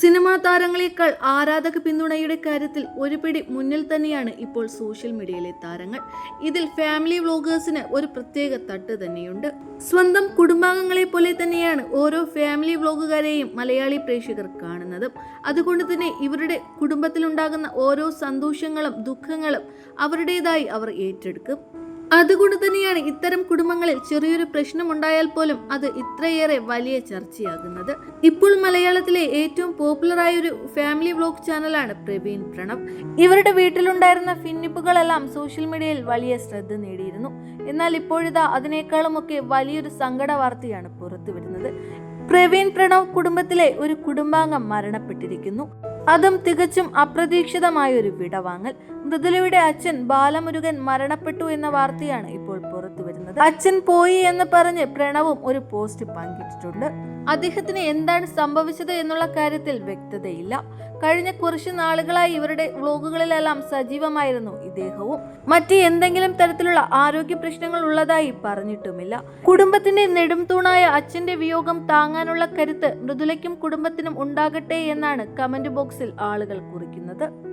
Cinema താരങ്ങളെക്കാൾ ആരാധക പിന്തുണയുടെ കാര്യത്തിൽ ഒരു പിടി മുന്നിൽ തന്നെയാണ് ഇപ്പോൾ സോഷ്യൽ മീഡിയയിലെ താരങ്ങൾ. ഇതിൽ ഫാമിലി വ്ളോഗേഴ്സിന് ഒരു പ്രത്യേക തട്ട് തന്നെയുണ്ട്. സ്വന്തം കുടുംബാംഗങ്ങളെ പോലെ തന്നെയാണ് ഓരോ ഫാമിലി വ്ളോഗുകാരെയും മലയാളി പ്രേക്ഷകർ കാണുന്നതും. അതുകൊണ്ട് തന്നെ ഇവരുടെ കുടുംബത്തിലുണ്ടാകുന്ന ഓരോ സന്തോഷങ്ങളും ദുഃഖങ്ങളും അവരുടേതായി അവർ ഏറ്റെടുക്കും. അതുകൊണ്ട് തന്നെയാണ് ഇത്തരം കുടുംബങ്ങളിൽ ചെറിയൊരു പ്രശ്നം ഉണ്ടായാൽ പോലും അത് ഇത്രയേറെ വലിയ ചർച്ചയാകുന്നത്. ഇപ്പോൾ മലയാളത്തിലെ ഏറ്റവും പോപ്പുലറായ ഒരു ഫാമിലി വ്ലോഗ് ചാനലാണ് പ്രവീൺ പ്രണവ്. ഇവരുടെ വീട്ടിലുണ്ടായിരുന്ന ഫിന്നിപ്പുകളെല്ലാം സോഷ്യൽ മീഡിയയിൽ വലിയ ശ്രദ്ധ നേടിയിരുന്നു. എന്നാൽ ഇപ്പോഴിതാ അതിനേക്കാളുമൊക്കെ വലിയൊരു സങ്കട വാർത്തയാണ് പുറത്തു വരുന്നത് പ്രവീൺ പ്രണവ് കുടുംബത്തിലെ ഒരു കുടുംബാംഗം മരണപ്പെട്ടിരിക്കുന്നു. അതും തികച്ചും അപ്രതീക്ഷിതമായ ഒരു വിടവാങ്ങൽ. മൃദുലയുടെ അച്ഛൻ ബാലമുരുകൻ മരണപ്പെട്ടു എന്ന വാർത്തയാണ് ഇപ്പോൾ പുറത്തു വരുന്നത് അച്ഛൻ പോയി എന്ന് പറഞ്ഞ് പ്രണവും ഒരു പോസ്റ്റ് പങ്കിട്ടിട്ടുണ്ട്. അദ്ദേഹത്തിന് എന്താണ് സംഭവിച്ചത് എന്നുള്ള കാര്യത്തിൽ വ്യക്തതയില്ല. കഴിഞ്ഞ കുറച്ച് നാളുകളായി ഇവരുടെ വ്ലോഗുകളിലെല്ലാം സജീവമായിരുന്നു ഇദ്ദേഹവും. മറ്റ് എന്തെങ്കിലും തരത്തിലുള്ള ആരോഗ്യ പ്രശ്നങ്ങൾ ഉള്ളതായി പറഞ്ഞിട്ടുമില്ല. കുടുംബത്തിന്റെ നെടും തൂണായ അച്ഛന്റെ വിയോഗം താങ്ങാനുള്ള കരുത്ത് മൃദുലയ്ക്കും കുടുംബത്തിനും ഉണ്ടാകട്ടെ എന്നാണ് കമന്റ് ബോക്സിൽ ആളുകൾ കുറിക്കുന്നത്.